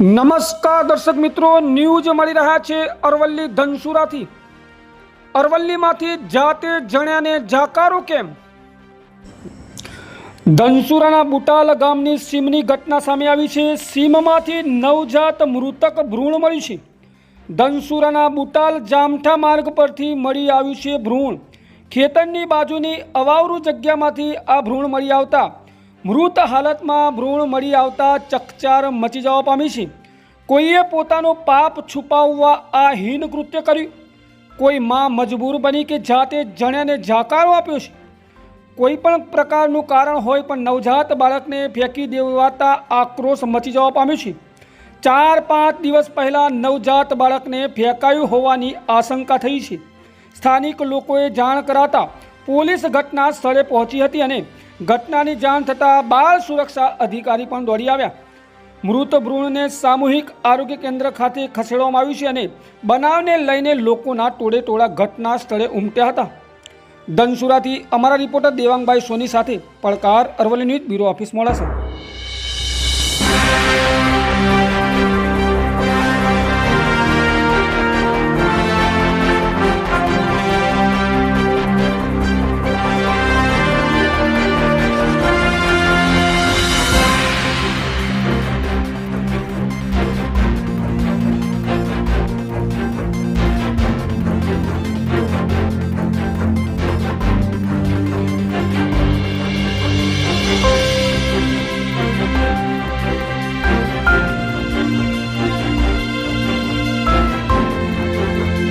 નમસ્કાર દર્શક મિત્રો, ન્યૂઝ મળી રહ્યા છે અરવલ્લી ધનસુરાથી. અરવલ્લીમાંથી જાતે જણ્યાને જાકારો કેમ? ધનસુરાના બુટાલ ગામની સીમની ઘટના સામે આવી છે. સીમમાંથી નવજાત મૃતક ભ્રૂણ મળ્યું છે. ધનસુરાના બુટાલ જામઠા માર્ગ પરથી મળી આવ્યું છે ભ્રૂણ. ખેતરની બાજુની અવાવરૂ જગ્યામાંથી આ ભ્રૂણ મળી આવતા મૃત હાલતમાં ભ્રૂણ મળી આવતા ચકચાર મચી જવા પામી છે. કોઈએ પોતાનું પાપ છુપાવવા આ હીન કૃત્ય કર્યું? કોઈ માં મજબૂર બની કે જાતે જણ્યાને જાકારો આપ્યો છે? કોઈ પણ પ્રકારનું કારણ હોય પણ નવજાત બાળકને ફેંકી દેવાતા આક્રોશ મચી જવા પામ્યો છે. ચાર પાંચ દિવસ પહેલાં નવજાત બાળકને ફેંકાયું હોવાની આશંકા થઈ છે. સ્થાનિક લોકોએ જાણ કરાતા પોલીસ ઘટના સ્થળે પહોંચી હતી અને ઘટનાની જાણ થતાં બાળ સુરક્ષા અધિકારી પણ દોડી આવ્યા. મૃત ભ્રૂણને સામૂહિક આરોગ્ય કેન્દ્ર ખાતે ખસેડવામાં આવ્યું છે અને બનાવને લઈને લોકોના ટોળે ટોળા ઘટના સ્થળે ઉમટ્યા હતા. ધનસુરાથી અમારા રિપોર્ટર દેવાંગભાઈ સોની સાથે પડકાર Aravalli news bureau office Modasa.